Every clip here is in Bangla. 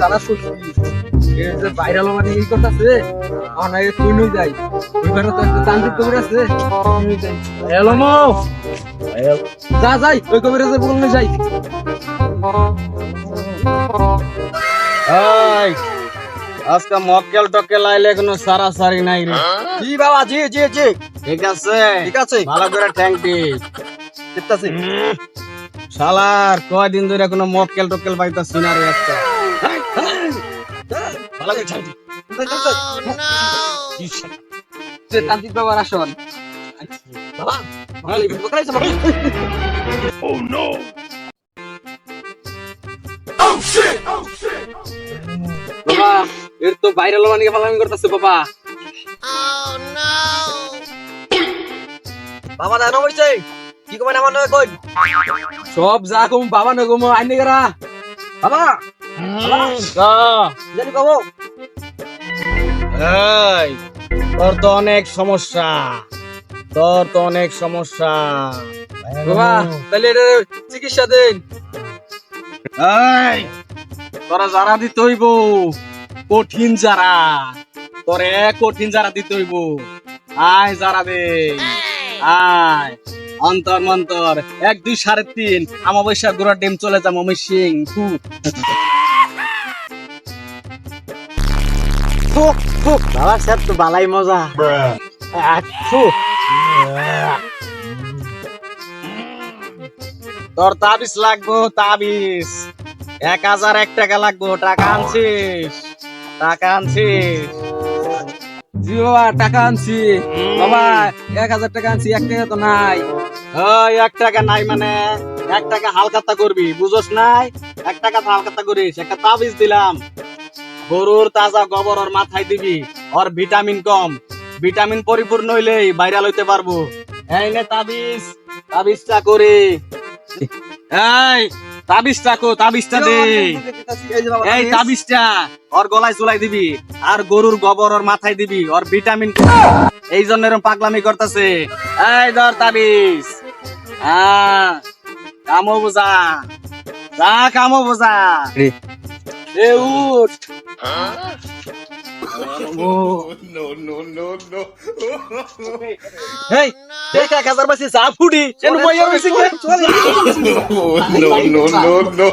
জানা শুনছি যে ভাইরাল মানে এই করতেছে আমার আগে যাই ওইখানে তো একটা তান্ত্রিক কবির আছে। তুই নই যাই হ্যালো মো। যা যাই ওই কবিরাজের বগল যাই। এই আজকে মক্কেল টক্কেল আইলে কোনো সারা সারি নাই রে। জি বাবা জি জি জি। ঠিক আছে। ঠিক আছে। ভালো করে ট্যাঙ্কি ঠিক আছে শালার কয়দিন ধরে কোনো মক্কেল টক্কেল পাইতাছি না রে একটা। তান্ত্রিক বাবার আসন বাবা বাবা? বাবা এর তো ভাইরাল বানিয়ে ফালামি করতেছে বাবা। বাবা জানো হইছে কি কমেন আমার নয় কই সব যা কম বাবা না কম আইনে গরা বাবা জানি কব। এই তোর তো অনেক সমস্যা। তোর তো অনেক সমস্যা। বাবা তাহলে এটা চিকিৎসা দেন। এই তোরা যারা দিতে হইব কঠিন যারা তোরে কঠিন যারা দিতে হইব আয় যারা দে। আয় অন্তর মন্তর। এক, দুই, সাড়ে তিন। আমাবস্যা গোড়া ডিম চলে যাব আমি সিং বাবা, স্যার তো বালাই মজা। তোর তাবিজ লাগবো, তাবিজ। এক হাজার এক টাকা লাগবো, টাকা আনছিস। টাকা আনছিস। জি বাবা টাকা আনছি। বাবা এক হাজার টাকা আনছি এক টাকা তো নাই। ওই এক টাকা নাই মানে এক টাকা হালকাতা করবি বুঝোস নাই? এক টাকা তো হালকাতা করিস একটা তাবিজ দিলাম। গরুর তাজা গোবর ওর মাথায় দিবি ওর ভিটামিন কম। ভিটামিন পরিপূর্ণ হইলেই ভাইরাল হইতে পারব। এই নে তাবিজ তাবিজটা করে। এই তাবিজটা কো তাবিজটা দে এই তাবিজটা ওর গলায় চুলাই দিবি আর গরুর গোবর ওর মাথায় দিবি ওর ভিটামিন এই জন্য এরকম পাগলামি করতেছে। এই ধর তাবিজ। হ্যাঁ কামো বোঝা। যা কামো বোঝা। রে। উঠ। এই দেখ এক হাজার বাসি চা ফুটি এনু মইয়া রইছি কে no, no, no, no.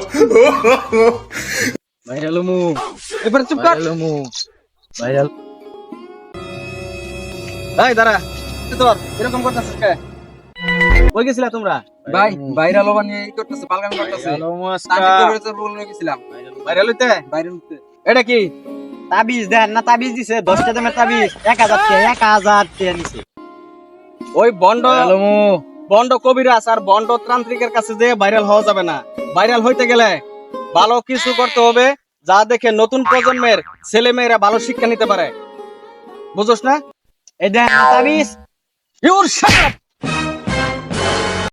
Viral মু। এবার চুপ কর। মু। ভাইরাল। এই দাঁড়া। তোর এরকম করতেছিস কে? কই গেছিলা তোমরা? ভাই ভাইরাল বানিয়ে এই করতেছে পালগান করতেছে। তান্ত্রিক কবিরাজের বগল নিয়ে গেছিলাম। ভাইরাল হইতে? ভাইরাল হতে এটা কি? তাবিজ দেন না তাবিজ দিছে। দশটা দামের তাবিজ এক হাজার এক হাজার নিছে। ওই বন্ড বন্ড কবিরাজ আর বন্ড তান্ত্রিকের কাছে যে ভাইরাল হওয়া যাবে না। ভাইরাল হইতে গেলে ভালো কিছু করতে হবে যা দেখে নতুন প্রজন্মের ছেলে মেয়েরা ভালো শিক্ষা নিতে পারে। বুঝোস না? এই দেন তাবিজ। ইউর শাট